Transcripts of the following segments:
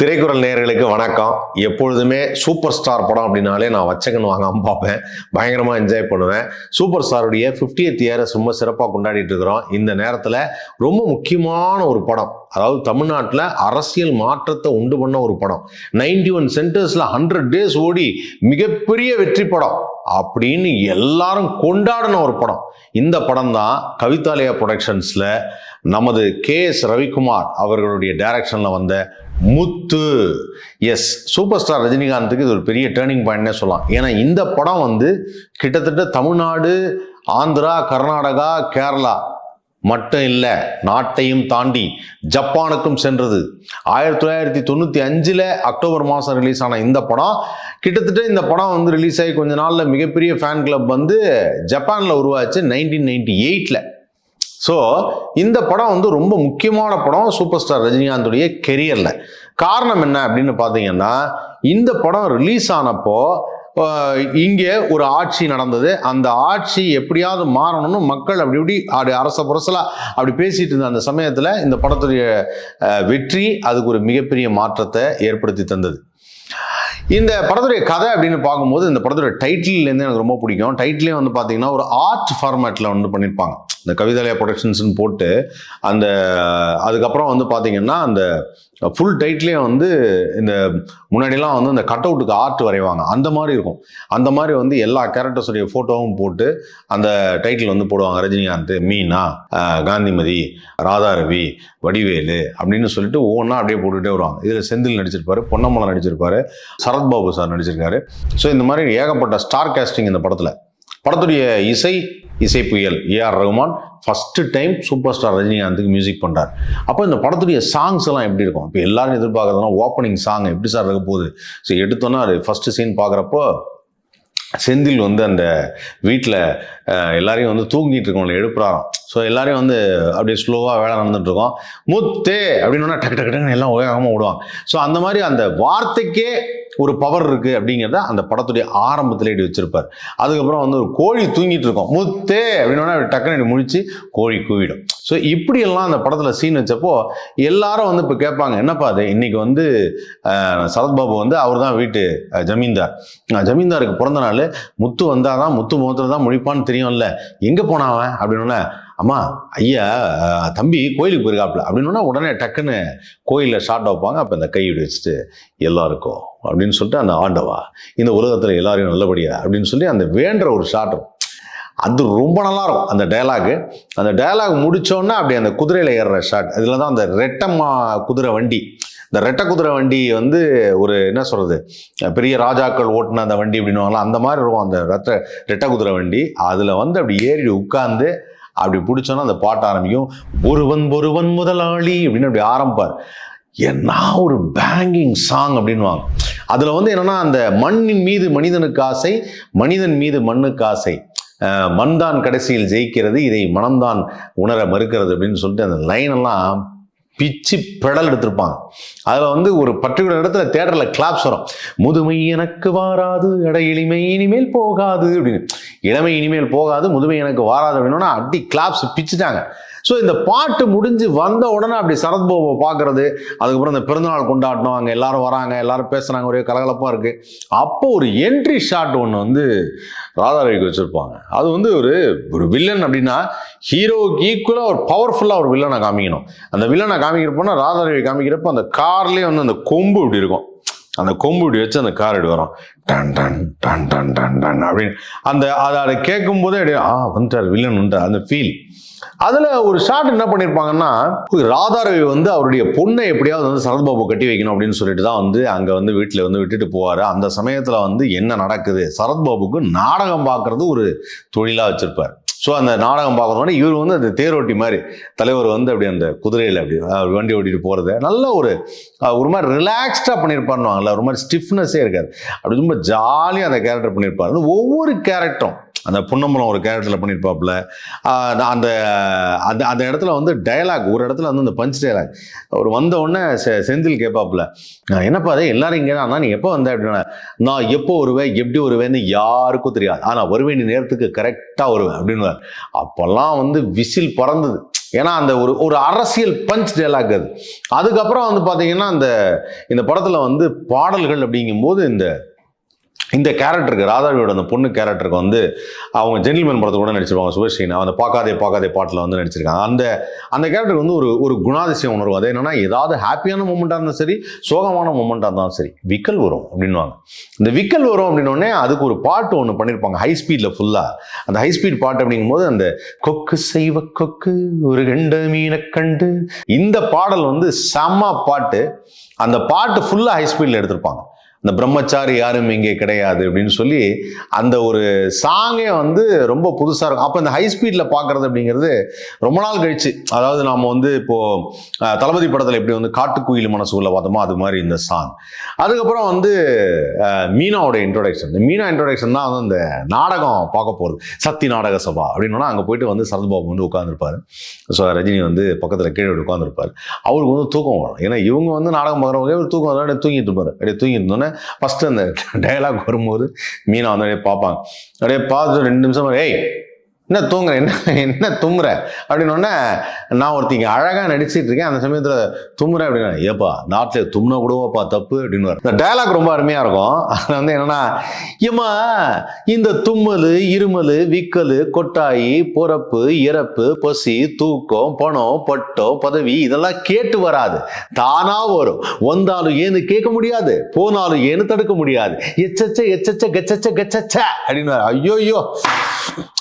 திரைக்குறள் நேர்களுக்கு வணக்கம். எப்பொழுதுமே சூப்பர் ஸ்டார் படம் அப்படின்னாலே நான் வச்சகன் வாங்காம பார்ப்பேன். பயங்கரமாக என்ஜாய் பண்ணுவேன். சூப்பர் ஸ்டாருடைய 50th இயரை ரொம்ப சிறப்பாக கொண்டாடிட்டு இருக்கிறோம். இந்த நேரத்தில் ரொம்ப முக்கியமான ஒரு படம். அதாவது தமிழ்நாட்டில் அரசியல் மாற்றத்தை உண்டு பண்ண ஒரு படம். 91 ஒன் சென்டர்ஸில் ஹண்ட்ரட் டேஸ் ஓடி மிகப்பெரிய வெற்றி படம் அப்படின்னு எல்லாரும் கொண்டாடின ஒரு படம். இந்த படம் தான் கவிதாலயா ப்ரொடக்ஷன்ஸில் நமது கே எஸ் ரவிக்குமார் அவர்களுடைய டைரக்ஷனில் வந்த முத்து. எஸ் சூப்பர் ஸ்டார் ரஜினிகாந்துக்கு இது ஒரு பெரிய டேர்னிங் பாயிண்ட்னே சொல்லலாம். ஏன்னா இந்த படம் வந்து கிட்டத்தட்ட தமிழ்நாடு ஆந்திரா கர்நாடகா கேரளா மட்டும் இல்லை நாட்டையும் தாண்டி ஜப்பானுக்கும் சென்றது. ஆயிரத்தி தொள்ளாயிரத்தி தொண்ணூற்றி அஞ்சில் அக்டோபர் மாதம் ரிலீஸ் ஆன இந்த படம். கிட்டத்தட்ட இந்த படம் வந்து ரிலீஸ் ஆகி கொஞ்ச நாளில் மிகப்பெரிய ஃபேன் கிளப் வந்து ஜப்பானில் உருவாச்சு நைன்டீன் நைன்டி எயிட்டில் ஸோ இந்த படம் வந்து ரொம்ப முக்கியமான படம். சூப்பர் ஸ்டார் ரஜினிகாந்துடைய கெரியரில் காரணம் என்ன அப்படின்னு பார்த்தீங்கன்னா இந்த படம் ரிலீஸ் ஆனப்போ இங்கே ஒரு ஆட்சி நடந்தது. அந்த ஆட்சி எப்படியாவது மாறணும்னு மக்கள் அப்படி இப்படி அப்படி அரச புரசலாக அப்படி பேசிட்டு இருந்த அந்த சமயத்தில் இந்த படத்துடைய வெற்றி அதுக்கு ஒரு மிகப்பெரிய மாற்றத்தை ஏற்படுத்தி தந்தது. இந்த படத்துடைய கதை அப்படின்னு பார்க்கும்போது இந்த படத்துடைய டைட்டில்லேருந்து எனக்கு ரொம்ப பிடிக்கும். டைட்டிலே வந்து பார்த்தீங்கன்னா ஒரு ஆர்ட் ஃபார்மேட்டில் வந்து பண்ணியிருப்பாங்க இந்த கவிதாலயா ப்ரொடக்ஷன்ஸ்னு போட்டு அந்த அதுக்கப்புறம் வந்து பார்த்தீங்கன்னா அந்த ஃபுல் டைட்லேயும் வந்து இந்த முன்னாடிலாம் வந்து இந்த கட் அவுட்டுக்கு ஆர்ட் வரைவாங்க. அந்த மாதிரி இருக்கும். அந்த மாதிரி வந்து எல்லா கேரக்டர்ஸுடைய ஃபோட்டோவும் போட்டு அந்த டைட்டில் வந்து போடுவாங்க. ரஜினிகாந்த் மீனா காந்திமதி ராதாரவி வடிவேலு அப்படின்னு சொல்லிட்டு ஒவ்வொன்றா அப்படியே போட்டுக்கிட்டே வருவாங்க. இதில் செந்தில் நடிச்சிருப்பாரு பொன்னம்மலை நடிச்சிருப்பாரு சரத்பாபு சார் நடிச்சிருக்காரு. ஸோ இந்த மாதிரி ஏகப்பட்ட ஸ்டார் கேஸ்டிங் இந்த படத்தில். படத்துடைய இசை இசை புயல் AR Rahman first time super star ரஜினிகாந்துக்கு music பண்ணுறார் அப்போ இந்த படத்துடைய சாங்ஸ் எல்லாம் எப்படி இருக்கும்? இப்போ எல்லாரும் எதிர்பார்க்குறதுனா ஓப்பனிங் சாங் எப்படி சார் இருக்க போகுது? ஸோ எடுத்தோன்னா அது ஃபஸ்ட்டு சீன் பார்க்குறப்போ செந்தில் வந்து அந்த வீட்டில் எல்லாரையும் வந்து தூங்கிட்டு இருக்கோம்ல எழுப்புறாராம். ஸோ எல்லாரையும் வந்து அப்படியே ஸ்லோவாக வேலை நடந்துட்டு இருக்கோம். முத்தே! அப்படின்னு டக்கு டக்கு டக்குன்னு எல்லாம் வேகமாக விடுவாங்க. ஸோ அந்த மாதிரி அந்த வார்த்தைக்கே ஒரு பவர் இருக்குது அப்படிங்கிறத அந்த படத்துடைய ஆரம்பத்தில் எடுத்து வச்சிருப்பார். அதுக்கப்புறம் வந்து ஒரு கோழி தூங்கிட்டு இருக்கோம். முத்தே அப்படின்னா டக்குன்னு இப்படி முழிச்சு கோழி கூவிடும். ஸோ இப்படியெல்லாம் அந்த படத்தில் சீன் வச்சப்போ எல்லாரும் வந்து இப்போ கேட்பாங்க என்னப்பா அது இன்னைக்கு வந்து சரத்பாபு வந்து அவர் தான் வீட்டு ஜமீன்தார். ஜமீன்தாருக்கு பிறந்த நாள் முத்து வந்தால் தான் முத்து முகத்தில் தான் முழிப்பான்னு தெரியும்ல. எங்கே போனாவன் அப்படின்னா அம்மா ஐயா தம்பி கோயிலுக்கு போயிருக்காப்புல அப்படின்னா உடனே டக்குன்னு கோயிலில் ஷார்ட் வைப்பாங்க அப்போ இந்த கை விடு வச்சுட்டு எல்லாருக்கும் அப்படின்னு சொல்லிட்டு அந்த ஆண்டவா இந்த உலகத்தில் எல்லாரையும் நல்லபடியா அப்படின்னு சொல்லி அந்த வேண்டுற ஒரு ஷாட் அது ரொம்ப நல்லா இருக்கும் அந்த டயலாகு அந்த டயலாக் முடிச்சோன்னே அப்படி அந்த குதிரையில் ஏறுற ஷாட் இதில் தான் அந்த ரெட்டம்மா குதிரை வண்டி. இந்த ரெட்டை குதிரை வண்டி வந்து ஒரு என்ன சொல்கிறது பெரிய ராஜாக்கள் ஓட்டின அந்த வண்டி அப்படின்னுவாங்களா அந்த மாதிரி இருக்கும் அந்த ரத்த ரெட்டை குதிரை வண்டி. அதில் வந்து அப்படி ஏறி உட்காந்து அப்படி பிடிச்சோன்னா அந்த பாட்டு ஆரம்பிக்கும். ஒருவன் ஒருவன் முதலாளி அப்படின்னு அப்படி ஆரம்பிப்பார். என்ன ஒரு பேங்கிங் சாங் அப்படின்வாங்க அதில் வந்து என்னன்னா அந்த மண்ணின் மீது மனிதனுக்கு ஆசை மனிதன் மீது மண்ணுக்கு ஆசை. மண்தான் கடைசியில் ஜெயிக்கிறது இதை மனம்தான் உணர மறுக்கிறது அப்படின்னு சொல்லிட்டு அந்த லைன் எல்லாம் பிச்சு பெடல் எடுத்திருப்பாங்க. அதில் வந்து ஒரு பர்டிகுலர் இடத்துல தேட்டரில் கிளாப்ஸ் வரும். முதுமை எனக்கு வாராது அட இனிமை இனிமேல் போகாது அப்படின்னு. இளமை இனிமேல் போகாது முதுமை எனக்கு வாராது அப்படின்னா அடி கிளாப்ஸ் பிச்சுட்டாங்க. ஸோ இந்த பாட்டு முடிஞ்சு வந்த உடனே அப்படி சரத்பாபுவை பார்க்கறது அதுக்கப்புறம் இந்த பிறந்தநாள் கொண்டாடணும் அங்கே எல்லாரும் வராங்க எல்லாரும் பேசுகிறாங்க ஒரே கலகலப்பாக இருக்குது அப்போ ஒரு என்ட்ரி ஷாட் ஒன்று வந்து ராதாரவிக்கு வச்சுருப்பாங்க. அது வந்து ஒரு ஒரு வில்லன் அப்படின்னா ஹீரோவுக்கு ஈக்குவலாக ஒரு பவர்ஃபுல்லாக ஒரு வில்லனை காமிக்கணும். அந்த வில்லனை காமிக்கிறப்போனா ராதாரவி காமிக்கிறப்போ அந்த கார்லேயே வந்து அந்த கொம்பு இப்படி இருக்கும். அந்த கொம்பு வச்சு அந்த கார் எடு வரும். டன் டன் டன் டன் டன் டன் அப்படின்னு. அந்த அதை அதை கேட்கும் போதே அப்படியே ஆ வந்துட்டார் வில்லன் வந்துட்டார் அந்த ஃபீல் அதில் ஒரு ஷாட் என்ன பண்ணியிருப்பாங்கன்னா ராதாரவி வந்து அவருடைய பொண்ணை எப்படியாவது வந்து சரத்பாபு கட்டி வைக்கணும் அப்படின்னு சொல்லிட்டு தான் வந்து அங்கே வந்து வீட்டில் வந்து விட்டுட்டு போவார். அந்த சமயத்தில் வந்து என்ன நடக்குது? சரத்பாபுக்கு நாடகம் பார்க்குறது ஒரு தொழிலாக வச்சுருப்பார். ஸோ அந்த நாடகம் பார்க்கறதோட இவர் வந்து அந்த தேரோட்டி மாதிரி தலைவர் வந்து அப்படி அந்த குதிரையில் அப்படி வண்டி ஓட்டிட்டு போகிறது நல்ல ஒரு ஒரு மாதிரி ரிலாக்ஸ்டாக பண்ணியிருப்பாருவாங்கல்ல ஒரு மாதிரி ஸ்டிஃப்னஸே இருக்காது. அப்படி ரொம்ப ஜாலியாக அந்த கேரக்டர் பண்ணியிருப்பாரு ஒவ்வொரு கேரக்டரும் அந்த புன்னம்பலம் ஒரு கேரக்டரில் பண்ணியிருப்பாப்புல நான் அந்த அந்த அந்த இடத்துல வந்து டயலாக் ஒரு இடத்துல வந்து அந்த பஞ்ச் டயலாக் அவர் வந்த உடனே செ செந்தில் கேட்பாப்புல என்னப்பா அது எல்லாரும் இங்கே தான். நீ எப்போ வந்த? அப்படின்னா நான் எப்போ வருவேன்? எப்படி வருவேன்னு யாருக்கும் தெரியாது. ஆனால் வருவேன். நேரத்துக்கு கரெக்டாக வருவேன். அப்படின்னு அப்போல்லாம் வந்து விசில் பறந்தது. ஏன்னா அந்த ஒரு ஒரு அரசியல் பஞ்ச் டயலாக் அது. அதுக்கப்புறம் வந்து பார்த்தீங்கன்னா அந்த இந்த படத்தில் வந்து பாடல்கள் அப்படிங்கும்போது இந்த இந்த கேரக்டருக்கு ராதாவியோட அந்த பொண்ணு கேரக்டருக்கு வந்து அவங்க ஜென்டில்மேன் படத்தை கூட நடிச்சிருப்பாங்க சுபஸ்ரீனா அந்த பார்க்காதே பார்க்காதே பாட்டில் வந்து நடிச்சிருக்காங்க. அந்த அந்த கேரக்டருக்கு வந்து ஒரு ஒரு குணாதிசயம் உணர்வு. அது என்னன்னா ஏதாவது ஹாப்பியான மூமெண்ட்டாக இருந்தாலும் சரி சோகமான மூமெண்ட்டாக இருந்தாலும் சரி விக்கல் வரும் அப்படின்வாங்க இந்த விக்கல் வரும் அப்படின்னோடனே அதுக்கு ஒரு பாட்டு ஒன்று பண்ணியிருப்பாங்க ஹை ஸ்பீடில் ஃபுல்லாக அந்த ஹை ஸ்பீட் பாட்டு அப்படிங்கும்போது அந்த கொக்கு செய்வ கொக்கு ஒரு கண்ட மீனை கண்டு. இந்த பாடல் வந்து செம்ம பாட்டு. அந்த பாட்டு ஃபுல்லாக ஹை ஸ்பீடில் எடுத்திருப்பாங்க. இந்த பிரம்மச்சாரி யாரும் இங்கே கிடையாது அப்படின்னு சொல்லி அந்த ஒரு சாங்கே வந்து ரொம்ப புதுசாக இருக்கும். அப்போ இந்த ஹை ஸ்பீடில் பார்க்குறது அப்படிங்கிறது ரொம்ப நாள் கழிச்சு. அதாவது நாம் வந்து இப்போது தளபதி படத்தில் எப்படி வந்து காட்டுக்குயில் மனசுக்குள்ளே பார்த்தோமோ அது மாதிரி இந்த சாங் அதுக்கப்புறம் வந்து மீனாவோட இன்ட்ரோடக்ஷன் இந்த மீனா இன்ட்ரோடக்ஷன் தான் வந்து அந்த நாடகம் பார்க்க போகிறது சக்தி நாடக சபா அப்படின்னா அங்கே போயிட்டு வந்து சரத்பாபு வந்து உட்காந்துருப்பார் ஸோ ரஜினி வந்து பக்கத்தில் கீழே உட்காந்துருப்பார் அவருக்கு வந்து தூக்கம் வரும். ஏன்னா இவங்க வந்து நாடகம் பார்க்குறவங்க தூக்கம் வரும் அப்படியே தூங்கிட்டு இருப்பார். அப்படியே தூங்கிட்டு இருந்தோன்னே ஃபஸ்ட்டு அந்த டயலாக் வரும்போது மீனா வந்து அப்படியே பார்ப்பாங்க. அப்படியே பார்த்துட்டு ரெண்டு நிமிஷம் ஏய் என்ன தூங்குற? என்ன என்ன தும்முற? அப்படின்னோடனே நான் ஒருத்திங்க அழகாக நடிச்சிட்டு இருக்கேன். அந்த சமயத்தில் தும்முறேன் அப்படின்னா ஏப்பா நாட்டில் தும்னா கூடவாப்பா தப்பு? அப்படின்னு இந்த டயலாக் ரொம்ப அருமையாக இருக்கும். அதில் வந்து என்னன்னா ஏம்மா இந்த தும்மல் இருமல் விக்கல் கொட்டாயி பிறப்பு இறப்பு பசி தூக்கம் பணம் பட்டம் பதவி இதெல்லாம் கேட்டு வராது. தானாக வரும். வந்தாலும் ஏன்னு கேட்க முடியாது. போனாலும் ஏன்னு தடுக்க முடியாது. எச்சச்ச எச்சச்ச கச்சச்ச கச்சச்ச அப்படின்னு ஐயோயோ!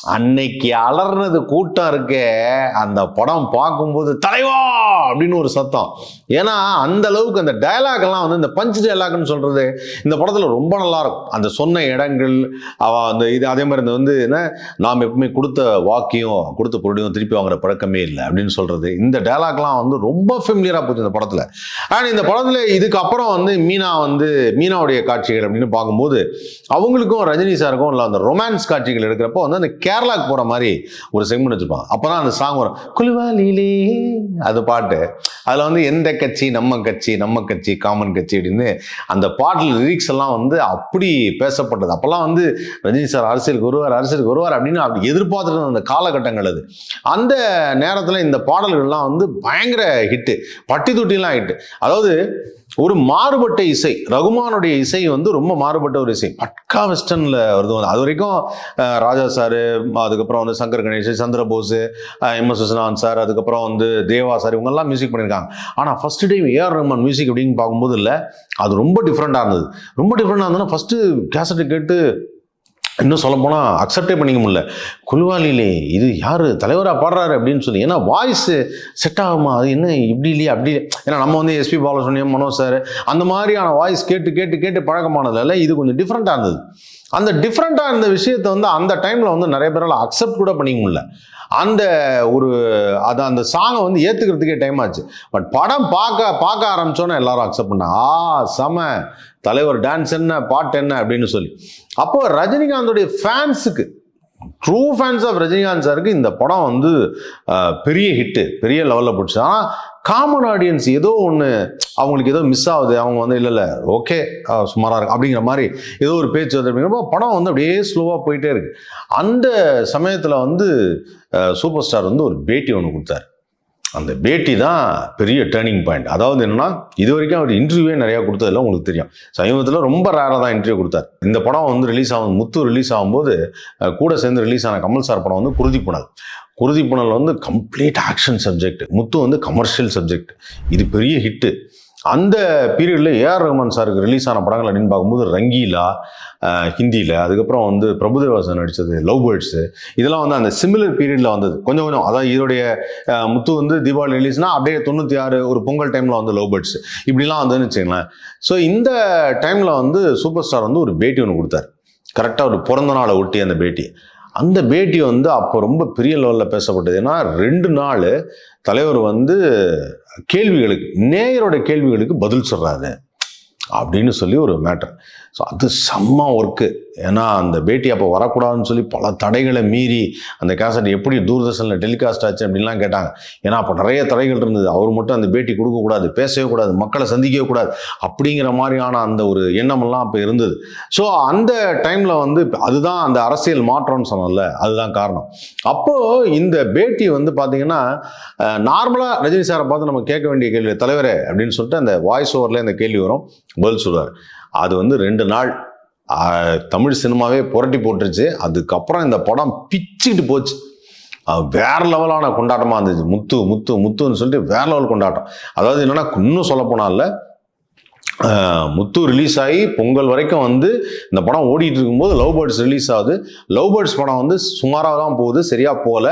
அன்னைக்கு அலர்னது கூட்டம் இருக்கே அந்த படம் பார்க்கும்போது தலைவா! அப்படின்னு ஒரு சத்தம். ஏன்னா அந்த அளவுக்கு அந்த டயலாக் எல்லாம் வந்து இந்த பஞ்ச் டயலாக்னு சொல்றது இந்த படத்துல ரொம்ப நல்லா இருக்கும் அந்த சொன்ன இடங்கள் அவ அந்த இது அதே மாதிரி இந்த வந்து என்ன நாம் எப்பவுமே கொடுத்த வாக்கியம் கொடுத்த பொருளையும் திருப்பி வாங்குற பழக்கமே இல்லை அப்படின்னு சொல்றது. இந்த டயலாக்லாம் வந்து ரொம்ப ஃபெமிலியரா போச்சு இந்த படத்துல. அண்ட் இந்த படத்துல இதுக்கப்புறம் வந்து மீனா வந்து மீனாவுடைய காட்சிகள் அப்படின்னு பார்க்கும்போது அவங்களுக்கும் ரஜினி சாருக்கும் இல்லை அந்த ரொமான்ஸ் காட்சிகள் எடுக்கிறப்போ வந்து அந்த கேரளாக்கு போற மாதிரி ஒரு செக்மெண்ட் வச்சுப்பான் அப்போ தான் அந்த சாங் வரும். குலுவாலிலே அது பாட்டு. அதில் வந்து எந்த கட்சி நம்ம கட்சி நம்ம கட்சி காமன் கட்சி அப்படின்னு அந்த பாட்டில் லிரிக்ஸ் எல்லாம் வந்து அப்படி பேசப்பட்டது. அப்போல்லாம் வந்து ரஜினி சார் அரசியலுக்கு வருவார் அரசியலுக்கு வருவார் அப்படின்னு அப்படி எதிர்பார்த்துட்டு அந்த காலகட்டங்கள் அது. அந்த நேரத்தில் இந்த பாடல்கள்லாம் வந்து பயங்கர ஹிட்டு பட்டி தொட்டிலாம் ஹிட்டு அதாவது ஒரு மாறுபட்ட இசை ரகுமானுடைய இசை வந்து ரொம்ப மாறுபட்ட ஒரு இசை. பட்கா வெஸ்டர்னில் வருது. வந்து அது வரைக்கும் ராஜா சார் அதுக்கப்புறம் வந்து Shankar Ganesh Chandrabose M. S. Viswanath sir அதுக்கப்புறம் வந்து தேவா சார் இவங்கெல்லாம் மியூசிக் பண்ணியிருக்காங்க. ஆனால் first time AR Rahman music அப்படின்னு பார்க்கும்போது இல்லை அது ரொம்ப டிஃப்ரெண்ட்டாக இருந்தது. ரொம்ப டிஃப்ரெண்டாக இருந்ததுன்னா ஃபஸ்ட்டு கேசட்டை கேட்டு இன்னும் சொல்ல போனால் அக்செப்டே பண்ணிக்க முடியல. குழுவாளிலே இது யார் தலைவராக பாடுறாரு அப்படின்னு சொல்லி ஏன்னா வாய்ஸ் செட் ஆகுமா? அது என்ன இப்படி இல்லையா? அப்படி ஏன்னா நம்ம வந்து எஸ்பி பாலசுப்ரமணியம் மனோஜ் சார் அந்த மாதிரியான வாய்ஸ் கேட்டு கேட்டு கேட்டு பழக்கமானதில் இது கொஞ்சம் டிஃப்ரெண்ட்டாக இருந்தது. அந்த டிஃப்ரெண்ட்டாக இருந்த விஷயத்தை வந்து அந்த டைமில் வந்து நிறைய பேரால் அக்செப்ட் கூட பண்ணிக்க முடியல. அந்த ஒரு அது அந்த சாங்கை வந்து ஏற்றுக்கிறதுக்கே டைம் ஆச்சு. பட் படம் பார்க்க பார்க்க ஆரம்பிச்சோன்னே எல்லாரும் அக்செப்ட் பண்ணேன் ஆ செம. தலைவர் டான்ஸ் என்ன பாட்டு என்ன அப்படின்னு சொல்லி. அப்போ ரஜினிகாந்தோடைய ஃபேன்ஸுக்கு ட்ரூ ஃபேன்ஸ் ஆஃப் ரஜினிகாந்த் சாருக்கு இந்த படம் வந்து பெரிய ஹிட்டு பெரிய லெவலில் போச்சு. ஆனால் காமன் ஆடியன்ஸ் ஏதோ ஒன்று அவங்களுக்கு ஏதோ மிஸ் ஆகுது. அவங்க வந்து இல்லை இல்லை ஓகே சுமாராக இருக்கு. அப்படிங்கிற மாதிரி ஏதோ ஒரு பேச்சு வந்து அப்படிங்கிறப்போ படம் வந்து அப்படியே ஸ்லோவாக போயிட்டே இருக்கு. அந்த சமயத்தில் வந்து சூப்பர் ஸ்டார் வந்து ஒரு பேட்டி ஒன்று கொடுத்தாரு. அந்த பேட்டி தான் பெரிய டேர்னிங் பாயிண்ட் அதாவது என்னன்னா இது வரைக்கும் அவர் இன்டர்வியூவே நிறையா கொடுத்ததெல்லாம் உங்களுக்கு தெரியும். சமீபத்தில் ரொம்ப ரேராக தான் இன்டர்வியூ கொடுத்தார். இந்த படம் வந்து ரிலீஸ் ஆகும் முத்து ரிலீஸ் ஆகும்போது கூட சேர்ந்து ரிலீஸ் ஆன கமல் சார் படம் வந்து குருதி புனல். குருதி புனல் வந்து கம்ப்ளீட் ஆக்ஷன் சப்ஜெக்ட் முத்து வந்து கமர்ஷியல் சப்ஜெக்ட் இது பெரிய ஹிட்டு அந்த பீரியடில் ஏஆர் ரஹ்மான் சாருக்கு ரிலீஸ் ஆன படங்கள் அப்படின்னு பார்க்கும்போது ரங்கீலா ஹிந்தியில் அதுக்கப்புறம் வந்து பிரபுதேவாசன் நடித்தது லவ் பேர்ட்ஸு. இதெல்லாம் வந்து அந்த சிமிலர் பீரியடில் வந்தது. கொஞ்சம் கொஞ்சம் அதாவது இதோடைய முத்து வந்து தீபாவளி ரிலீஸ்னால் அப்படியே தொண்ணூற்றி ஆறு ஒரு பொங்கல் டைமில் வந்து லவ் பேர்ட்ஸ். இப்படிலாம் வந்துன்னு வச்சுங்களேன் ஸோ இந்த டைமில் வந்து சூப்பர் ஸ்டார் வந்து ஒரு பேட்டி ஒன்று கொடுத்தாரு. கரெக்டாக ஒரு பிறந்த நாளை ஒட்டி அந்த பேட்டி. அந்த பேட்டி வந்து அப்போ ரொம்ப பெரிய லெவலில் பேசப்பட்டது. ஏன்னா ரெண்டு நாள் தலைவர் வந்து கேள்விகளுக்கு நேயரோட கேள்விகளுக்கு பதில் சொல்கிறாரு அப்படின்னு சொல்லி ஒரு மேட்டர் ஸோ அது செம்ம ஒர்க்கு ஏன்னா அந்த பேட்டி அப்போ வரக்கூடாதுன்னு சொல்லி பல தடைகளை மீறி அந்த கேசட் எப்படி தூர்தர்ஷனில் டெலிகாஸ்ட் ஆச்சு அப்படின்லாம் கேட்டாங்க. ஏன்னா அப்போ நிறைய தடைகள் இருந்தது. அவர் மட்டும் அந்த பேட்டி கொடுக்கக்கூடாது பேசவே கூடாது மக்களை சந்திக்கவே கூடாது அப்படிங்கிற மாதிரியான அந்த ஒரு எண்ணமெல்லாம் அப்போ இருந்தது. ஸோ அந்த டைமில் வந்து அதுதான் அந்த அரசியல் மாற்றம்னு சொன்னோம்ல அதுதான் காரணம். அப்போது இந்த பேட்டி வந்து பார்த்தீங்கன்னா நார்மலாக ரஜினி சாரை பார்த்து நம்ம கேட்க வேண்டிய கேள்வி தலைவரே அப்படின்னு சொல்லிட்டு அந்த வாய்ஸ் ஓவரில் இந்த கேள்வி வரும். பதில் சொல்லுவார் அது வந்து ரெண்டு நாள் தமிழ் சினிமாவே புரட்டி போட்டுருச்சு. அதுக்கப்புறம் இந்த படம் பிச்சுக்கிட்டு போச்சு. வேற லெவலான கொண்டாட்டமாக இருந்துச்சு. முத்து முத்து முத்துன்னு சொல்லிட்டு வேற லெவல் கொண்டாட்டம். அதாவது என்னன்னா இன்னும் சொல்ல போனால முத்து ரிலீஸ் ஆகி பொங்கல் வரைக்கும் வந்து இந்த படம் ஓடிட்டு இருக்கும்போது லவ் பேர்ட்ஸ் ரிலீஸ் ஆகுது. லவ் பேர்ட்ஸ் படம் வந்து சுமாராக தான் போகுது. சரியா போகல.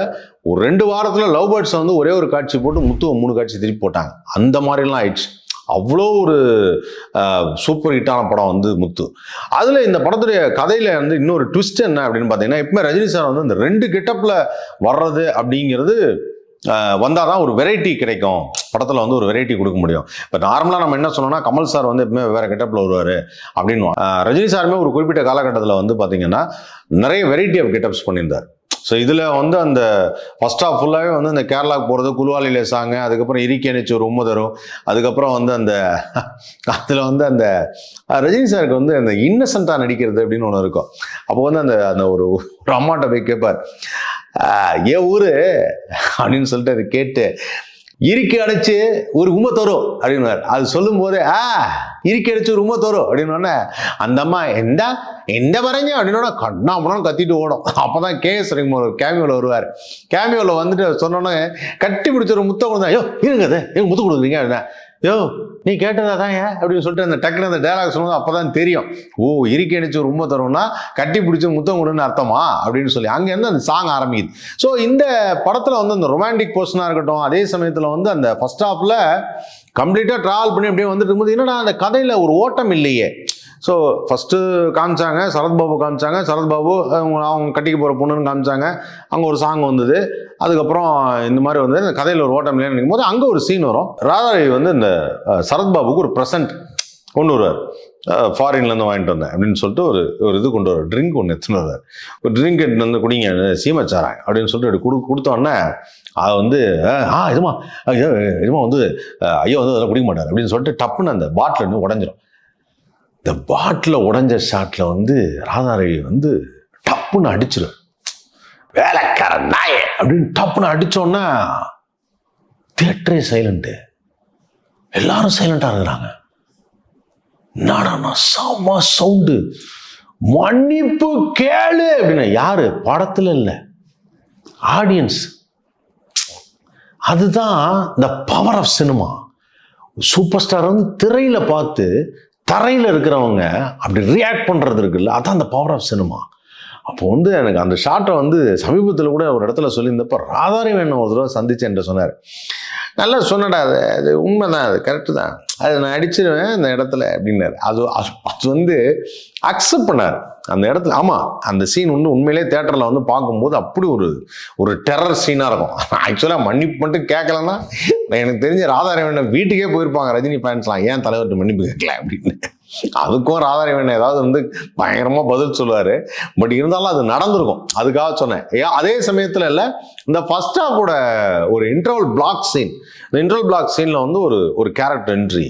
ஒரு ரெண்டு வாரத்தில் லவ் பேர்ட்ஸ் வந்து ஒரே ஒரு காட்சி போட்டு முத்துவை மூணு காட்சி திருப்பி போட்டாங்க. அந்த மாதிரிலாம் ஆயிடுச்சு. அவ்வளோ ஒரு சூப்பர் ஹிட்டான படம் வந்து முத்து. அதில் இந்த படத்துடைய கதையில் வந்து இன்னொரு ட்விஸ்ட் என்ன அப்படின்னு பார்த்தீங்கன்னா எப்பவுமே ரஜினி சார் வந்து இந்த ரெண்டு கெட்டப்பில் வர்றது அப்படிங்கிறது வந்தால் தான் ஒரு வெரைட்டி கிடைக்கும். படத்தில் வந்து ஒரு வெரைட்டி கொடுக்க முடியும். இப்போ நார்மலாக நம்ம என்ன சொன்னோம்னா கமல் சார் வந்து எப்பவுமே வேறு கெட்டப்பில் வருவார் அப்படின்னு ரஜினி சாருமே ஒரு குறிப்பிட்ட காலகட்டத்தில் வந்து பார்த்தீங்கன்னா நிறைய வெரைட்டி ஆஃப் கெட்டப்ஸ் பண்ணியிருந்தார். ஸோ இதில் வந்து அந்த ஃபர்ஸ்ட் ஆஃப் ஃபுல்லாகவே வந்து அந்த கேரளாக்கு போகிறது குலுவாலிலே சாங்கு அதுக்கப்புறம் இறுக்கி ஒரு உம்மதரும் அதுக்கப்புறம் வந்து அந்த அதில் வந்து அந்த ரஜினி சாருக்கு வந்து அந்த இன்னசென்ட்டாக நடிக்கிறது அப்படின்னு ஒன்று இருக்கும். அப்போ வந்து அந்த அந்த ஒரு ஒரு அம்மாட்ட போய் கேட்பார் ஏ ஊர்? அப்படின்னு சொல்லிட்டு அதை கேட்டு இறுக்கி அடைச்சு ஒரு உண்மை தரும் அப்படின்னாரு அது சொல்லும் போது ஆ இறுக்கி அடைச்சு ஒரு உண்மை தரும் அப்படின்னு அந்த அம்மா எந்த எந்த வரைஞ்ச அப்படின்னா கண்ணா முன்னாடி கத்திட்டு ஓடும். அப்பதான் கே எஸ் ரவிக்குமார் கேமியோவில் வருவார். கேமியோவில் வந்துட்டு சொன்னோன்னே கட்டி பிடிச்ச ஒரு முத்த கொடுத்தா ஐயோ இருங்க முத்து கொடுக்குறீங்க? அப்படின்னா யோ நீ கேட்டதா தான் ஏன்? அப்படின்னு சொல்லிட்டு அந்த டக்குனு அந்த டேலாக் சொல்லும்போது அப்பதான் தெரியும். ஓ இறுக்கி அடிச்சு ஒரு உண்மை தரும்னா கட்டி பிடிச்சி முத்தம் கொடுன்னு அர்த்தமா? அப்படின்னு சொல்லி. அங்கேருந்து அந்த சாங் ஆரம்பிக்குது. ஸோ இந்த படத்தில் வந்து அந்த ரொமான்டிக் போர்ஷனாக இருக்கட்டும் அதே சமயத்தில் வந்து அந்த ஃபஸ்ட் ஹாஃபில் கம்ப்ளீட்டாக ட்ராவல் பண்ணி அப்படியே வந்துட்டு இருக்கும்போது என்னடா அந்த கதையில் ஒரு ஓட்டம் இல்லையே. ஸோ ஃபஸ்ட்டு காமிச்சாங்க சரத்பாபு காமிச்சாங்க சரத்பாபு அவங்க அவங்க கட்டிக்க போகிற பொண்ணுன்னு காமிச்சாங்க. அங்கே ஒரு சாங் வந்தது. அதுக்கப்புறம் இந்த மாதிரி வந்து இந்த கதையில் ஒரு ஓட்டம் இல்லைன்னு நினைக்கும் போது அங்கே ஒரு சீன் வரும். ராதாரவி வந்து இந்த சரத்பாபுக்கு ஒரு ப்ரெசன்ட் கொண்டு வருவார். ஃபாரின்லேருந்து வாங்கிட்டு வந்தேன் அப்படின்னு சொல்லிட்டு ஒரு ஒரு இது கொண்டு வரும் ட்ரிங்க் ஒன்று எடுத்துன்னு வருவார். ஒரு ட்ரிங்க் எடுத்து வந்து குடிங்க சீமச்சாராய் அப்படின்னு சொல்லிட்டு அப்படி கொடு கொடுத்தோடனே அது வந்து ஆ இதுமா ஐயோ இதுமா வந்து ஐயோ வந்து அதெல்லாம் குடிக்க மாட்டார் அப்படின்னு சொல்லிட்டு டப்புன்னு அந்த பாட்டில் வந்து உடஞ்சிரும். இந்த பாட்டில் உடஞ்ச ஷாட்டில் வந்து ராதாரவி வந்து டப்புன்னு அடிச்சிடும் வேலைக்கார நாயே. அப்படின்னு டப்புன்னு அடிச்சோன்னா தியேட்டரே சைலண்ட்டு எல்லாரும் சைலண்டாக இருக்கிறாங்க. என்னடா செம்ம சவுண்டு மன்னிப்பு கேளு அப்படின்னு. யாரு? படத்துல இல்லை. ஆடியன்ஸ் அதுதான் இந்த power of cinema super star வந்து திரையில் பார்த்து தரையில் இருக்கிறவங்க அப்படி ரியாக்ட் பண்ணுறது இருக்குல்ல அதான் அந்த பவர் ஆஃப் சினிமா அப்போ வந்து எனக்கு அந்த ஷாட்டை வந்து சமீபத்தில் கூட ஒரு இடத்துல சொல்லியிருந்தப்போ ராதாரி வேணும் ஒரு தடவை சந்திச்சேன் என்று சொன்னார். நல்லா சொன்னடா அது அது உண்மைதான் அது கரெக்டு தான். அது நான் அடிச்சிருவேன் அந்த இடத்துல அப்படின்னாரு. அது அது வந்து அக்செப்ட் பண்ணார். அந்த இடத்துல ஆமாம் அந்த சீன் வந்து உண்மையிலே தேட்டரில் வந்து பார்க்கும்போது அப்படி ஒரு ஒரு டெரர் சீனாக இருக்கும். ஆக்சுவலாக மன்னிப்பு மட்டும் கேட்கலன்னா எனக்கு தெரிஞ்ச ராதாரவன் வீட்டுக்கே போயிருப்பாங்க ரஜினி ஃபேன்ஸ்லாம் ஏன் தலைவர்கிட்ட மன்னிப்பு கேட்கல அப்படின்னு. அதுக்கும் ராதாரவன் ஏதாவது வந்து பயங்கரமாக பதில் சொல்லுவாரு. பட் இருந்தாலும் அது நடந்திருக்கும். அதுக்காக சொன்னேன். ஏன் அதே சமயத்தில் இல்லை இந்த ஃபர்ஸ்ட் ஹாஃபோட ஒரு இன்டர்வல் பிளாக் சீன் இந்த இன்டர்வல் பிளாக் சீனில் வந்து ஒரு ஒரு கேரக்டர் என்ட்ரி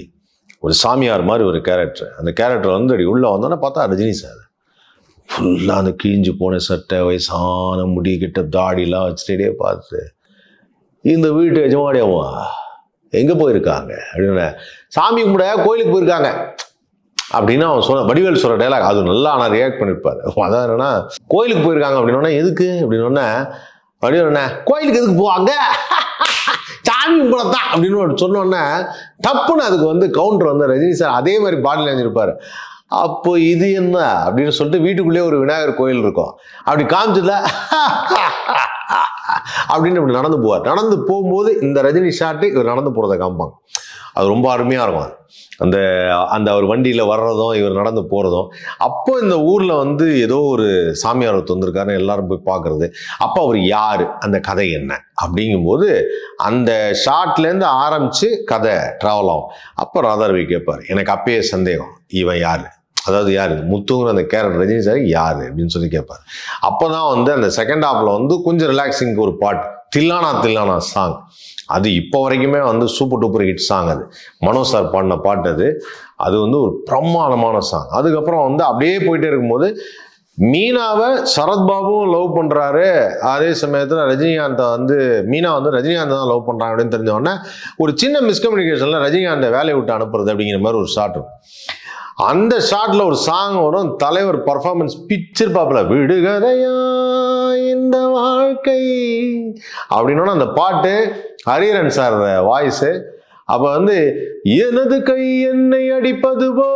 ஒரு சாமியார் மாதிரி ஒரு கேரக்டர் அந்த கேரக்டர் வந்து அப்படி உள்ளே வந்தோன்னே பார்த்தா ரஜினி சார் ஃபுல்லாக அந்த கிழிஞ்சு போன சட்டை வயசான முடி கிட்ட தாடிலாம் வச்சுட்டே பார்த்து இந்த வீட்டு எஜமாடியம்மா எங்கே போயிருக்காங்க? அப்படின்னு சாமி கும்பிட கோயிலுக்கு போயிருக்காங்க. அப்படின்னு அவன் சொன்ன வடிவேல் சொல்கிற டைலாக் அது நல்லா ஆனால் ரியாக்ட் பண்ணியிருப்பாரு அதான் என்னன்னா கோயிலுக்கு போயிருக்காங்க அப்படின்னா எதுக்கு? அப்படின்னு வடிவேல் என்ன கோயிலுக்கு எதுக்கு போவாங்க? சாமி கும்பிடத்தான் அப்படின்னு ஒரு சொன்னோன்னே டப்புன்னு அதுக்கு வந்து கவுண்டர் வந்து ரஜினி சார் அதே மாதிரி பாடி எழுந்திருப்பாரு அப்போ இது என்ன? அப்படின்னு சொல்லிட்டு வீட்டுக்குள்ளேயே ஒரு விநாயகர் கோயில் இருக்கும். அப்படி காமிச்சதுல அப்படின்னு இப்படி நடந்து போவார். நடந்து போகும்போது இந்த ரஜினி ஷாட்டு இவர் நடந்து போகிறத காமிப்பாங்க. அது ரொம்ப அருமையாக இருக்கும் அது. அந்த அந்த அவர் வண்டியில் வர்றதும் இவர் நடந்து போகிறதும் அப்போ இந்த ஊரில் வந்து ஏதோ ஒரு சாமியார் ஒருத்தர் வந்திருக்காரு எல்லாரும் போய் பார்க்குறது அப்போ அவர் யார் அந்த கதை என்ன? அப்படிங்கும்போது அந்த ஷார்ட்லேருந்து ஆரம்பித்து கதை ட்ராவல் ஆகும். அப்போ ராதாரவி கேட்பார் எனக்கு அப்பயே சந்தேகம் இவன் யார்? அதாவது யார்? முத்துங்கிற அந்த கேரக்டர் ரஜினி சார் யார்? அப்படின்னு சொல்லி கேட்பார். அப்போ தான் வந்து அந்த செகண்ட் ஹாஃபில் வந்து கொஞ்சம் ரிலாக்ஸிங்க்கு ஒரு பாட் தில்லானா தில்லானா சாங் அது இப்போ வரைக்குமே வந்து சூப்பர் டூப்பர் ஹிட் சாங் அது. மனோ சார் பாடின பாட்டு அது. அது வந்து ஒரு பிரமாதமான சாங் அதுக்கப்புறம் வந்து அப்படியே போயிட்டே இருக்கும்போது மீனாவை சரத்பாபுவும் லவ் பண்ணுறாரு அதே சமயத்தில் ரஜினிகாந்தை வந்து மீனா வந்து ரஜினிகாந்த் தான் லவ் பண்ணுறாங்க அப்படின்னு தெரிஞ்சவொடனே ஒரு சின்ன மிஸ்கம்யூனிகேஷனில் ரஜினிகாந்தை வேலையை விட்டு அனுப்புறது அப்படிங்கிற மாதிரி ஒரு ஷாட் இருக்கும். அந்த ஷாட்டில் ஒரு சாங் வரும். தலைவர் பர்ஃபார்மன்ஸ் பிச்சிருப்பாப்புல விடுகதையா இந்த வாழ்க்கை. அப்படின்னா அந்த பாட்டு ஹரிஹரன் சார் வாய்ஸு அப்போ வந்து எனது கை என்னை அடிப்பது போ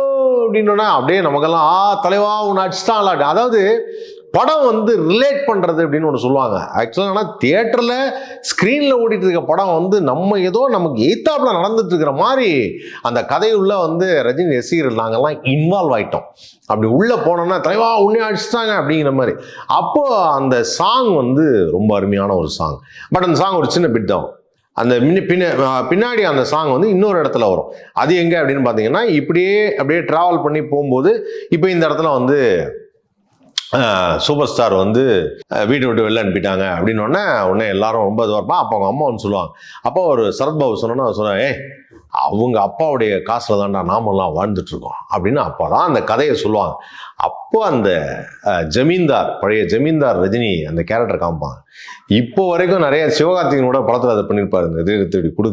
அப்படின்னா அப்படியே நமக்கெல்லாம் ஆ தலைவா உன்னை அடிச்சிட்டாங்களா அதாவது படம் வந்து ரிலேட் பண்ணுறது அப்படின்னு ஒன்று சொல்லுவாங்க. ஆக்சுவலாக ஆனால் தியேட்டரில் ஸ்க்ரீனில் ஓடிட்டு இருக்க படம் வந்து நம்ம ஏதோ நமக்கு எய்த்தாப்பில் நடந்துட்டு இருக்கிற மாதிரி அந்த கதையுள்ள வந்து ரஜினி ரசிகர்கள் நாங்கள்லாம் இன்வால்வ் ஆகிட்டோம் அப்படி உள்ளே போனோம்னா தலைவா உன்னே அடிச்சிட்டாங்க அப்படிங்கிற மாதிரி. அப்போது அந்த சாங் வந்து ரொம்ப அருமையான ஒரு சாங் பட் அந்த சாங் ஒரு சின்ன பிட் தான். அந்த மின்ன பின்ன பின்னாடி அந்த சாங் வந்து இன்னொரு இடத்துல வரும். அது எங்கே அப்படின்னு பார்த்தீங்கன்னா இப்படியே அப்படியே ட்ராவல் பண்ணி போகும்போது இப்போ இந்த இடத்துல வந்து சூப்பர் ஸ்டார் வந்து வீட்டை விட்டு வெளில அனுப்பிட்டாங்க. அப்படின்னோடனே உடனே எல்லாரும் ரொம்ப இதுவாக இருப்பான் அப்போ அவங்க அம்மா வந்து சொல்லுவாங்க. அப்போ ஒரு சரத்பாபு சொன்னோன்னா சொல்லுவாங்க ஏய் அவங்க அப்பாவுடைய காசில் தான்டா நாமெல்லாம் வாழ்ந்துட்டுருக்கோம். அப்படின்னு அப்போ தான் அந்த கதையை சொல்லுவாங்க. அப்போ அந்த ஜமீன்தார் பழைய ஜமீன்தார் ரஜினி அந்த கேரக்டர் காமிப்பாங்க. இப்போ வரைக்கும் நிறைய சிவகார்த்திகனோட படத்தில் அதை பண்ணியிருப்பாரு இந்த இது எடுத்து இப்படி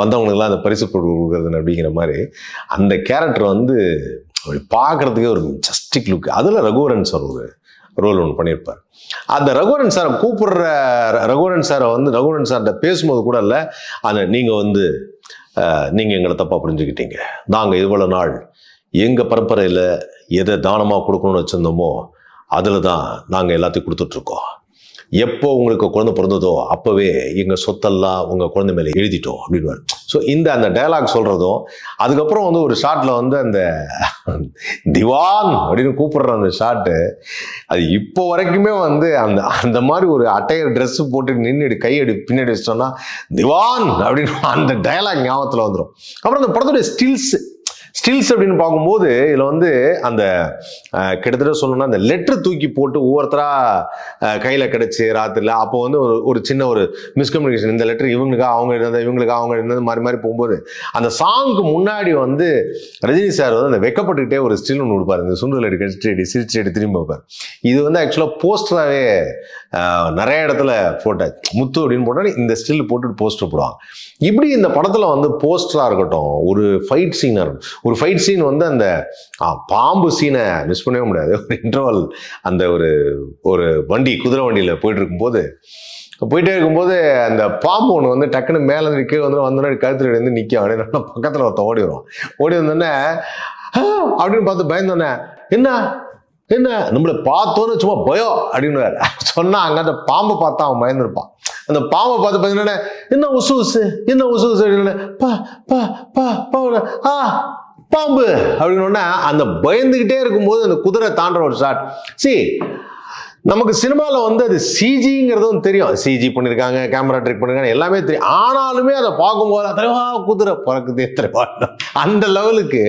வந்தவங்களுக்குலாம் அந்த பரிசு பொருள் கொடுக்குறது அப்படிங்கிற மாதிரி. அந்த கேரக்டர் வந்து அப்படி பார்க்கறதுக்கே ஒரு ஜஸ்டிக் லுக் அதில் ரகுவரன் சார் ஒரு ரோல் ஒன்று பண்ணியிருப்பார். அந்த ரகுவரன் சாரை கூப்பிடுற ரகுவரன் சாரை வந்து ரகுவரன் சார்கிட்ட பேசும்போது கூட இல்லை அந்த நீங்கள் வந்து நீங்கள் எங்களை தப்பாக புரிஞ்சுக்கிட்டீங்க. நாங்கள் இவ்வளோ நாள் எங்கள் பரம்பரையில் எதை தானமாக கொடுக்கணும்னு வச்சுருந்தோமோ அதில் தான் நாங்கள் எல்லாத்தையும் கொடுத்துட்ருக்கோம் எப்போ உங்களுக்கு குழந்தை பிறந்ததோ அப்போவே எங்கள் சொத்தெல்லாம் உங்கள் குழந்தை மேலே எழுதிட்டோம் அப்படின்னு ஸோ இந்த அந்த டயலாக் சொல்கிறதும் அதுக்கப்புறம் வந்து ஒரு ஷாட்டில் வந்து அந்த திவான் அப்படின்னு கூப்பிடுற அந்த ஷாட்டு அது இப்போ வரைக்குமே வந்து அந்த அந்த மாதிரி ஒரு அட்டையர் ட்ரெஸ்ஸு போட்டு நின்று கையடி பின்னாடி வச்சிட்டோம்னா திவான் அப்படின்னு அந்த டயலாக் ஞாபகத்தில் வந்துடும் அப்புறம் அந்த படத்துடைய ஸ்டில்ஸு ஸ்டில்ஸ் அப்படின்னு பார்க்கும்போது இதில் வந்து அந்த கிட்டத்தட்ட சொல்லணும்னா அந்த லெட்டர் தூக்கி போட்டு ஒவ்வொருத்தராக கையில் கிடச்சி ராத்திரியில் அப்போ வந்து ஒரு ஒரு சின்ன ஒரு மிஸ்கம்யூனிகேஷன் இந்த லெட்டர் இவங்களுக்கு அவங்க இருந்தது இவங்களுக்கு அவங்க இருந்தது மாறி மாறி போகும்போது அந்த சாங்க்கு முன்னாடி வந்து ரஜினி சார் வந்து அந்த வெக்கப்பட்டுக்கிட்டே ஒரு ஸ்டில் ஒன்று கொடுப்பார். இந்த சுண்டல் அடி கடிச்சிட்டு அடி சிரிச்சு அடி திரும்பி பார்ப்பார். இது வந்து ஆக்சுவலாக போஸ்டராகவே நிறைய இடத்துல போட்டாச்சு. முத்து அப்படின்னு போட்டால் இந்த ஸ்டில் போட்டுட்டு போஸ்டர் போடுவாங்க. இப்படி இந்த படத்தில் வந்து போஸ்டராக இருக்கட்டும் ஒரு ஃபைட் சீனாக இருக்கும் ஒரு ஃபைட் சீன் வந்து அந்த பாம்பு சீனை மிஸ் பண்ணவே முடியாது. ஒரு இன்டர்வல் அந்த ஒரு ஒரு வண்டி குதிரை வண்டியில் போயிட்டு இருக்கும்போது போயிட்டே இருக்கும்போது அந்த பாம்பு ஒன்று வந்து டக்குன்னு மேலே இருந்து கீழே வந்து வந்தோடனே கழுத்துல வந்து நிற்கும் அப்படின்னு பக்கத்தில் ஒருத்தன் ஓடி வரும் ஓடி வந்தோடனே அப்படின்னு பார்த்து பயந்தோடனே என்ன? என்ன? நம்மளை பார்த்தோன்னு சும்மா பயம் அப்படின்னு சொன்னா அங்கே அந்த பாம்பை பார்த்தா அவன் பயந்துருப்பான். அந்த பாம்பை பார்த்து பார்த்தீங்கன்னா என்ன உசு உசு என்ன உசு உசு அப்படின்னு பா பா பா பா ஆ பாம்பு அப்படின்னு அந்த பயந்துகிட்டே இருக்கும்போது அந்த குதிரை தாண்டுற ஒரு ஷாட் சி நமக்கு சினிமாவில் வந்து அது சிஜிங்கிறதும் தெரியும். சிஜி பண்ணியிருக்காங்க கேமரா ட்ரிக் பண்ணியிருக்காங்க எல்லாமே தெரியும். ஆனாலுமே அதை பார்க்கும்போது தலைவா குதிரை பறக்குதே தலைவா அந்த லெவலுக்கு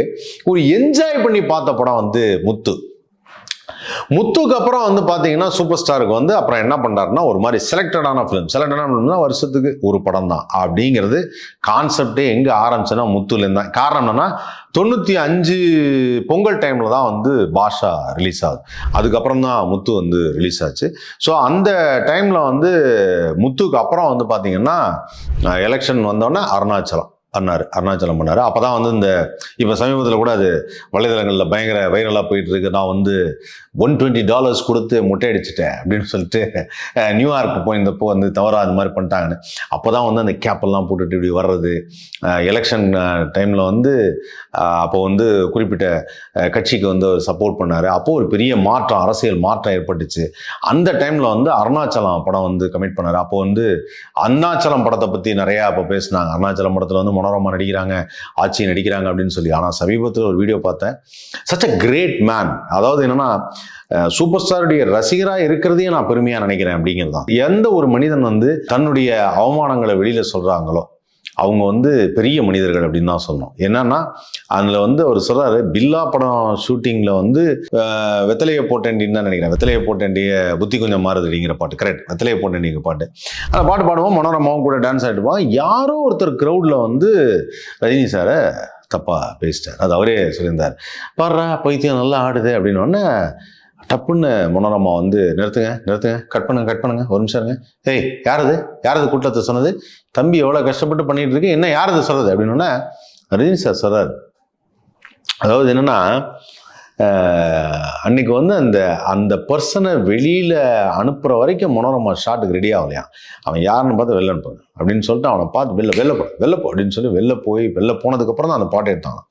ஒரு என்ஜாய் பண்ணி பார்த்த படம் வந்து முத்து. முத்துக்கு அப்புறம் வந்து பார்த்தீங்கன்னா சூப்பர் ஸ்டாருக்கு வந்து அப்புறம் என்ன பண்ணுறாருன்னா ஒரு மாதிரி செலக்டடான ஃபிலிம் செலக்டடான ஃபிலிம்னா வருஷத்துக்கு ஒரு படம் தான். அப்படிங்கிறது கான்செப்டே எங்கே ஆரம்பிச்சுன்னா முத்துலேருந்து தான். காரணம் என்னன்னா தொண்ணூற்றி அஞ்சு பொங்கல் டைமில் தான் வந்து பாஷா ரிலீஸ் ஆகுது. அதுக்கப்புறம் தான் முத்து வந்து ரிலீஸ் ஆச்சு. ஸோ அந்த டைமில் வந்து முத்துக்கு அப்புறம் வந்து பார்த்தீங்கன்னா எலெக்ஷன் வந்தோடனே அருணாச்சலம். பண்ணார் அருணாச்சலம் பண்ணார். அப்போ தான் வந்து இந்த இப்போ சமீபத்தில் கூட அது வலைதளங்களில் பயங்கர வைரலாக போயிட்டு இருக்கு நான் வந்து ஒன் டுவெண்ட்டி டாலர்ஸ் கொடுத்து முட்டை அடிச்சிட்டேன் அப்படின்னு சொல்லிட்டு நியூயார்க் போயிருந்தப்போ வந்து தவறாக அது மாதிரி பண்ணிட்டாங்கன்னு. அப்போ தான் வந்து அந்த கேப்பெல்லாம் போட்டுட்டு இப்படி வர்றது எலெக்ஷன் டைமில் வந்து அப்போ வந்து குறிப்பிட்ட கட்சிக்கு வந்து சப்போர்ட் பண்ணார். அப்போ ஒரு பெரிய மாற்றம் அரசியல் மாற்றம் ஏற்பட்டுச்சு. அந்த டைமில் வந்து அருணாச்சலம் படம் வந்து கமிட் பண்ணார். அப்போ வந்து அருணாச்சலம் படத்தை பற்றி நிறையா அப்போ பேசினாங்க. அருணாச்சலம் படத்தில் வந்து மனோரமா நடிக்கிறாங்க ஆட்சி நடிக்கிறாங்க அப்படின்னு சொல்லி. ஆனால் சமீபத்தில் ஒரு வீடியோ பார்த்தேன். சச் அ கிரேட் மேன் அதாவது என்னன்னா சூப்பர் ஸ்டாருடைய ரசிகராக இருக்கிறதையும் நான் பெருமையாக நினைக்கிறேன் அப்படிங்கிறது தான் எந்த ஒரு மனிதன் வந்து தன்னுடைய அவமானங்களை வெளியில் சொல்கிறாங்களோ அவங்க வந்து பெரிய மனிதர்கள் அப்படின்னு தான் சொல்லணும். என்னன்னா அதில் வந்து அவர் சொல்றாரு பில்லா படம் ஷூட்டிங்கில் வந்து வெத்தலையை போட்டேண்டின்னு தான் நினைக்கிறேன். வெத்தலையை போட்டேண்டிய புத்தி கொஞ்சம் மாறுதுடிங்கிற பாட்டு. கரெக்ட் வெத்தலையை போட்டேண்டிங்கிற பாட்டு. அந்த பாட்டு பாடுவோம் மனோரமாவும் கூட டான்ஸ் ஆகிட்டுப்பான் யாரோ ஒருத்தர் க்ரௌடில் வந்து ரஜினி சாரை தப்பாக பேசிட்டார். அது அவரே சொல்லியிருந்தார். பாடுறா பைத்தியம் நல்லா ஆடுது அப்படின்னு டப்புன்னு மனோரமா வந்து நிறுத்துங்க நிறுத்துங்க. கட் பண்ணுங்க கட் பண்ணுங்க. ஒரு நிமிஷம் இருங்க. ஏய் யாரது? யாரது கூட்டத்தை சொன்னது? தம்பி எவ்வளோ கஷ்டப்பட்டு பண்ணிட்டு இருக்கு? என்ன யாரது சொல்றது? அப்படின்னு ரஜினி சார் சொல்றாரு. அதாவது என்னன்னா அன்னைக்கு வந்து அந்த அந்த பர்சனை வெளியில அனுப்புற வரைக்கும் மனோரமா ஷாட்டுக்கு ரெடி ஆகலையா? அவன் யாருன்னு பார்த்து வெளில அனுப்புங்க. அப்படின்னு சொல்லிட்டு அவனை பார்த்து வெளில வெளில போ வெளில போ அப்படின்னு சொல்லி வெளில போய் வெளில போனதுக்கப்புறம் தான் அந்த பாட்டை எடுத்தான்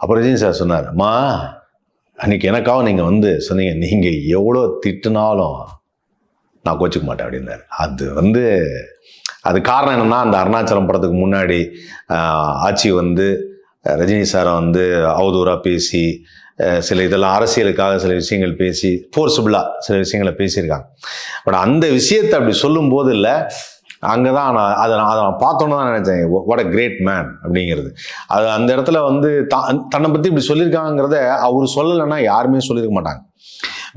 அப்புறம் ரஜினி சார் சொன்னார் அம்மா அன்னைக்கு எனக்காக நீங்கள் வந்து சொன்னீங்க நீங்கள் எவ்வளோ திட்டுனாலும் நான் கோச்சிக்க மாட்டேன் அப்படின்னாரு. அது வந்து அது காரணம் என்னென்னா அந்த அருணாச்சலம் படத்துக்கு முன்னாடி ஆட்சி வந்து ரஜினி சாரை வந்து அவதூறாக பேசி சில இதெல்லாம் அரசியலுக்காக சில விஷயங்கள் பேசி ஃபோர்ஸபுளாக சில விஷயங்களை பேசியிருக்காங்க. பட் அந்த விஷயத்தை அப்படி சொல்லும்போது இல்லை அங்கே தான் நான் அதை நான் அதை நான் பார்த்தோன்னு தான் நினச்சேன். வாட் அ கிரேட் மேன் அப்படிங்கிறது. அது அந்த இடத்துல வந்து தான் தன்னை பற்றி இப்படி சொல்லியிருக்காங்கிறத அவர் சொல்லலைன்னா யாருமே சொல்லியிருக்க மாட்டாங்க.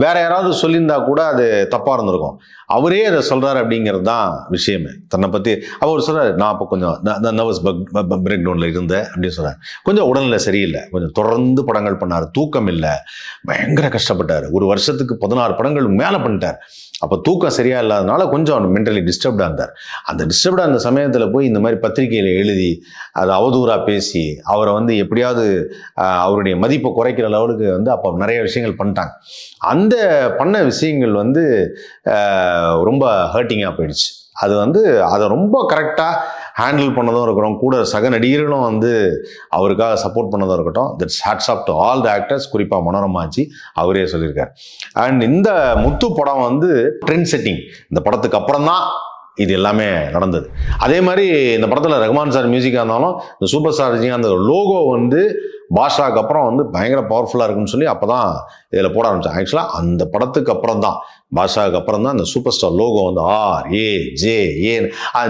வேற யாராவது சொல்லியிருந்தா கூட அது தப்பாக இருந்திருக்கும். அவரே அதை சொல்கிறாரு அப்படிங்கிறது தான் விஷயமே. தன்னை பற்றி அவர் சொல்கிறார் நான் அப்போ கொஞ்சம் நர்வஸ் பிரேக் டவுனில் இருந்தேன் அப்படின்னு சொல்கிறார் கொஞ்சம் உடல்நிலை சரியில்லை. கொஞ்சம் தொடர்ந்து படங்கள் பண்ணார். தூக்கம் இல்லை. பயங்கர கஷ்டப்பட்டார். ஒரு வருஷத்துக்கு பதினாறு படங்கள் மேலே பண்ணிட்டார். அப்போ தூக்கம் சரியா இல்லாதனால கொஞ்சம் மென்டலி டிஸ்டர்ப்டாக இருந்தார். அந்த டிஸ்டர்ப்டாக அந்த சமயத்தில் போய் இந்த மாதிரி பத்திரிகையில் எழுதி அதை அவதூறாக பேசி அவரை வந்து எப்படியாவது அவருடைய மதிப்பை குறைக்கிற லெவலுக்கு வந்து அப்போ நிறைய விஷயங்கள் பண்ணிட்டாங்க. அந்த பண்ண விஷயங்கள் வந்து ரொம்ப ஹர்ட்டிங்காக போயிடுச்சு. அது வந்து அதை ரொம்ப கரெக்டாக ஹேண்டில் பண்ணதும் இருக்கட்டும் கூட சக நடிகர்களும் வந்து அவருக்காக சப்போர்ட் பண்ணதும் இருக்கட்டும். That's hats off to all the actors குறிப்பாக மனோரமாச்சி அவரே சொல்லியிருக்கார். அண்ட் இந்த முத்து படம் வந்து ட்ரெண்ட் செட்டிங் இந்த படத்துக்கு அப்புறம் தான் இது எல்லாமே நடந்தது. அதே மாதிரி இந்த படத்தில் ரஹ்மான் சார் மியூசிக்காக இருந்தாலும் இந்த சூப்பர் ஸ்டார் ரஜினிகாந்த் லோகோ வந்து பாஷாக்கு அப்புறம் வந்து பயங்கர பவர்ஃபுல்லாக இருக்குன்னு சொல்லி அப்போ தான் இதில் போட ஆரம்பித்தேன் ஆக்சுவலாக அந்த படத்துக்கு அப்புறம் தான். பாஷாவுக்கு அப்புறம் தான் அந்த சூப்பர் ஸ்டார் லோகோ வந்து R A J A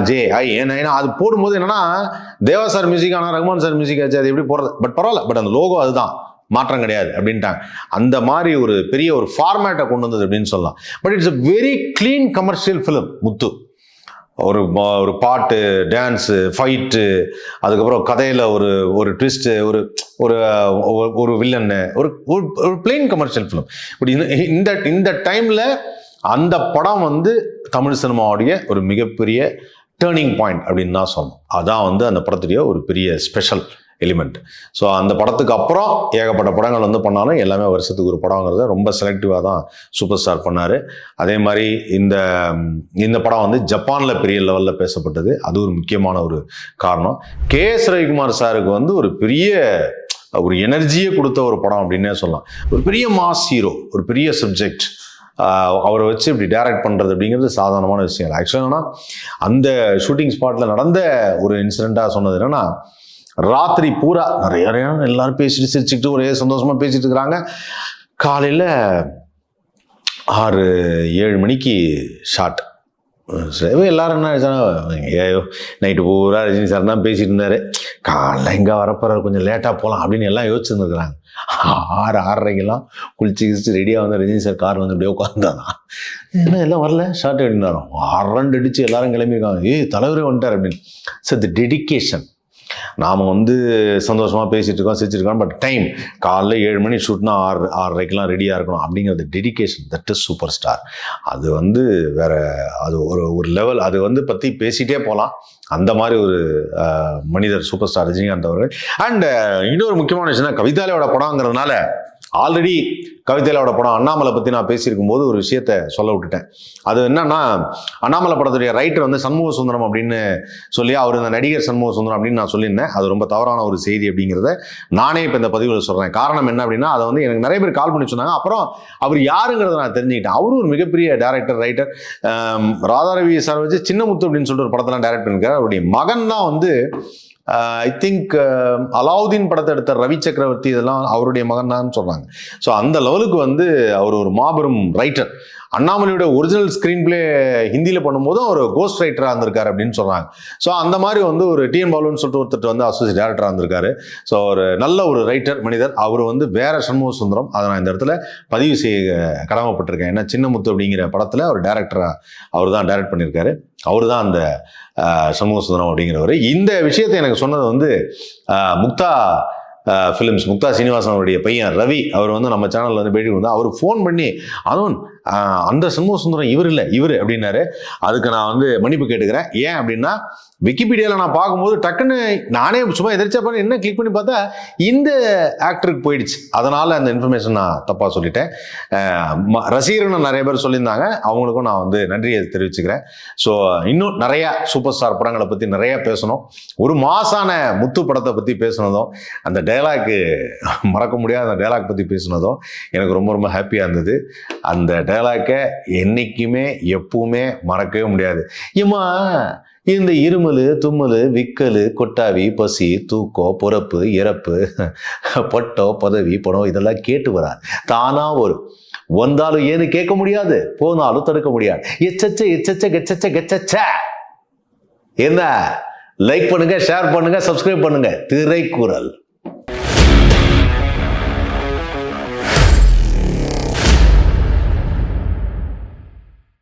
J I ஏன் ஏன்னா அது போடும்போது என்னன்னா தேவா சார் மியூசிக் ஆனால் ரகுமான் சார் மியூசிக் ஆச்சு அது எப்படி போடுறது? பட் பரவாயில்ல பட் அந்த லோகோ அதுதான். மாற்றம் கிடையாது அப்படின்ட்டாங்க. அந்த மாதிரி ஒரு பெரிய ஒரு ஃபார்மேட்டை கொண்டு வந்தது அப்படின்னு சொல்லலாம். But it's a very clean commercial film Muthu. ஒரு ஒரு பாட்டு டான்ஸு ஃபைட்டு அதுக்கப்புறம் கதையில் ஒரு ஒரு ட்விஸ்ட்டு ஒரு ஒரு ஒரு- வில்லன்னு ஒரு ஒரு பிளெயின் கமர்ஷியல் ஃபிலிம் இப்படி இந்த- இந்த இந்த டைமில் அந்த படம் வந்து தமிழ் சினிமாவுடைய ஒரு மிகப்பெரிய டேர்னிங் பாயிண்ட் அப்படின்னு தான் சொல்லணும். அதான் வந்து அந்த படத்துடைய ஒரு பெரிய ஸ்பெஷல் எலிமெண்ட் ஸோ அந்த படத்துக்கு அப்புறம் ஏகப்பட்ட படங்கள் வந்து பண்ணாலும் எல்லாமே வருஷத்துக்கு ஒரு படங்கிறத ரொம்ப செலக்டிவாக தான் சூப்பர் ஸ்டார் பண்ணார். அதே மாதிரி இந்த இந்த படம் வந்து ஜப்பானில் பெரிய லெவலில் பேசப்பட்டது. அது ஒரு முக்கியமான ஒரு காரணம். கே எஸ் ரவிக்குமார் சாருக்கு வந்து ஒரு பெரிய ஒரு எனர்ஜியை கொடுத்த ஒரு படம் அப்படின்னே சொல்லலாம். ஒரு பெரிய மாஸ் ஹீரோ ஒரு பெரிய சப்ஜெக்ட் அவரை வச்சு இப்படி டைரக்ட் பண்ணுறது அப்படிங்கிறது சாதாரணமான விஷயம் இல்லை ஆக்சுவலாக அந்த ஷூட்டிங் ஸ்பாட்டில் நடந்த ஒரு இன்சிடெண்ட்டாக சொன்னது என்னென்னா ராத்திரி பூரா நிறைய நிறைய எல்லாரும் பேசிட்டு சிரிச்சுக்கிட்டு ஒரே சந்தோஷமா பேசிட்டு இருக்கிறாங்க. காலையில் ஆறு ஏழு மணிக்கு ஷாட் எல்லாரும் என்ன ஐயோ நைட்டு பூரா ரஜினி சார் தான் பேசிட்டு இருந்தாரு. காலைல எங்கே வரப்போறாரு? கொஞ்சம் லேட்டாக போகலாம் அப்படின்னு எல்லாம் யோசிச்சுருந்துருக்குறாங்க ஆறு ஆறரைக்கெல்லாம் குளிச்சு கிழிச்சு ரெடியாக வந்து ரஜினி சார் கார் வந்து அப்படியே உட்காந்தானா என்ன எல்லாம் வரல? ஷார்ட் எடுத்தாரோ அரண்டு அடித்து எல்லாரும் கிளம்பியிருக்காங்க. ஏய் தலைவரே வந்துட்டார் அப்படின்னு. சார் தி டெடிக்கேஷன் நாம் வந்து சந்தோஷமாக பேசிட்டு இருக்கோம் சிரிச்சிருக்கோம் பட் டைம் காலைல ஏழு மணி ஷூட்னா ஆறு ஆறரைக்கெல்லாம் ரெடியாக இருக்கணும். அப்படிங்கிறது dedication that is super star அது வந்து வேற அது ஒரு ஒரு லெவல் அது வந்து பற்றி பேசிகிட்டே போகலாம் அந்த மாதிரி ஒரு மனிதர் சூப்பர் ஸ்டார் ரஜினிகாந்த் அவர்கள். அண்ட் இன்னொரு முக்கியமான விஷயம்னா கவிதாலையோட படங்கிறதுனால ஆல்ரெடி கவிதையிலோட படம் அண்ணாமலை பற்றி நான் பேசியிருக்கும் போது ஒரு விஷயத்த சொல்ல விட்டுட்டேன். அது என்னன்னா அண்ணாமலை படத்துடைய ரைட்டர் வந்து சண்முக சுந்தரம் அப்படின்னு சொல்லி அவர் இந்த நடிகர் சண்முக சுந்தரம் அப்படின்னு நான் சொல்லியிருந்தேன். அது ரொம்ப தவறான ஒரு செய்தி அப்படிங்கிறத நானே இப்போ இந்த பதிவில் சொல்கிறேன் காரணம் என்ன அப்படின்னா அதை வந்து எனக்கு நிறைய பேர் கால் பண்ணி சொன்னாங்க. அப்புறம் அவர் யாருங்கிறத நான் தெரிஞ்சுக்கிட்டேன். அவரும் ஒரு மிகப்பெரிய டேரக்டர் ரைட்டர் ராதாரவி சார் வச்சு சின்னமுத்து அப்படின்னு சொல்லிட்டு ஒரு படத்தெல்லாம் டேரக்ட் பண்ணிருக்காரு. அவருடைய மகன் தான் வந்து ஐ திங்க் அலாவுதீன் படத்தை எடுத்த ரவி சக்கரவர்த்தி இதெல்லாம் அவருடைய மகன் தான் சொல்கிறாங்க ஸோ அந்த லெவலுக்கு வந்து அவர் ஒரு மாபெரும் ரைட்டர் அண்ணாமலையோட ஒரிஜினல் ஸ்க்ரீன் பிளே ஹிந்தியில் பண்ணும்போது அவர் கோஸ்ட் ரைட்டராக இருந்திருக்காரு அப்படின்னு சொல்கிறாங்க ஸோ அந்த மாதிரி வந்து ஒரு டிஎன் பாலுன்னு சொல்லிட்டு ஒருத்தர் வந்து அசோசியேட் டேரக்டராக இருந்திருக்காரு. ஸோ ஒரு நல்ல ஒரு ரைட்டர் மனிதர். அவர் வந்து வேற சண்முக சுந்தரம். அதை நான் இந்த இடத்துல பதிவு செய்ய கடமைப்பட்டிருக்கேன். ஏன்னா சின்னமுத்து அப்படிங்கிற படத்தில் அவர் டேரக்டராக அவர் தான் டைரக்ட் பண்ணியிருக்காரு. அவர் தான் அந்த சண்முக சுந்தரம் அப்படிங்கிறவர். இந்த விஷயத்தை எனக்கு சொன்னது வந்து முக்தா ஃபிலிம்ஸ் முக்தா சீனிவாசன் அவருடைய பையன் ரவி. அவர் வந்து நம்ம சேனலில் வந்து பேட்டி வந்து அவர் ஃபோன் பண்ணி அதுவும் அந்த சண்முக சுந்தரம் இவர் இல்லை இவர் அப்படின்னாரு. அதுக்கு நான் வந்து மன்னிப்பு கேட்டுக்கிறேன். ஏன் அப்படின்னா விக்கிபீடியாவில் நான் பார்க்கும்போது டக்குன்னு நானே சும்மா எதிர்ச்சா பண்ணி என்ன கிளிக் பண்ணி பார்த்தா இந்த ஆக்டருக்கு போயிடுச்சு. அதனால் அந்த இன்ஃபர்மேஷன் நான் தப்பாக சொல்லிட்டேன். ம- ரசிகர்கள் நிறைய பேர் சொல்லியிருந்தாங்க. அவங்களுக்கும் நான் வந்து நன்றியை தெரிவிச்சுக்கிறேன். ஸோ இன்னும் நிறையா சூப்பர் ஸ்டார் படங்களை பற்றி நிறையா பேசணும். ஒரு மாசான முத்து படத்தை பற்றி பேசுனதும் அந்த டைலாக்கு மறக்க முடியாத அந்த டைலாக் பற்றி பேசுனதும் எனக்கு ரொம்ப ரொம்ப ஹாப்பியாக இருந்தது. அந்த டைலாக்கை என்றைக்குமே எப்பவுமே மறக்கவே முடியாது. இம்மா இந்த இருமல் தும்மல் விக்கல் கொட்டாவி பசி தூக்கம் பொறப்பு இறப்பு பட்டம் பதவி பணம் இதெல்லாம் கேட்டு வராது. தானா வரும் வந்தாலும் ஏன்னு கேட்க முடியாது போனாலும் தடுக்க முடியாது. எச்சச்ச எச்சச்ச கெச்சச்ச கெச்சச்ச. என்ன? லைக் பண்ணுங்க ஷேர் பண்ணுங்க சப்ஸ்கிரைப் பண்ணுங்க. திரைக்குறள்